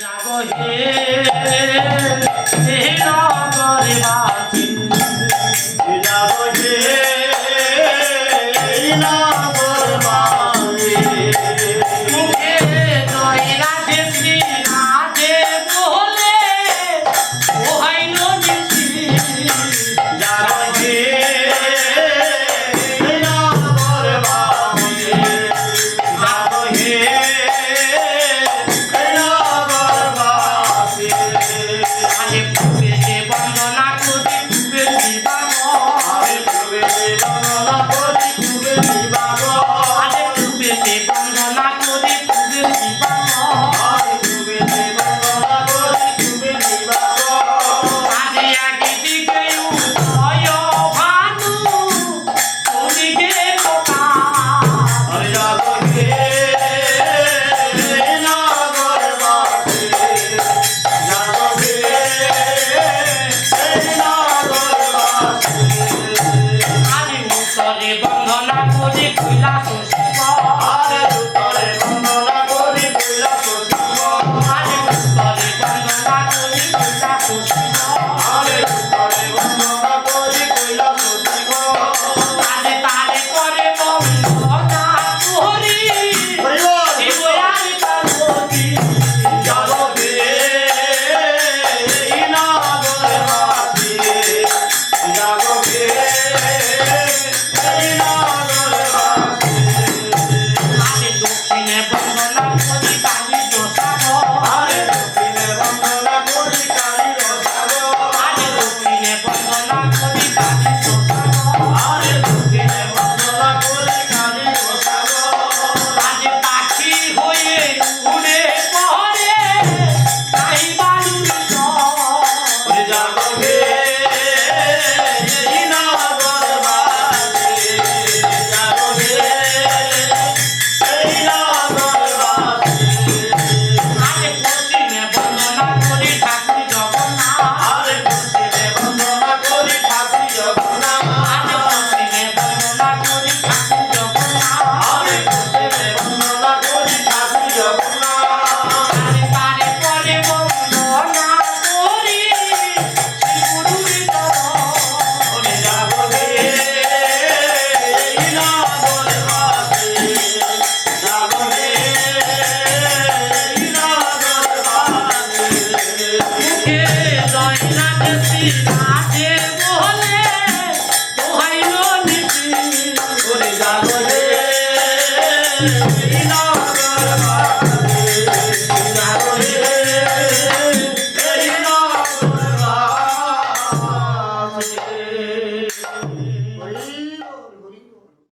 জাগো হে হে নগরবাসী যাব হে Thank you. Hey.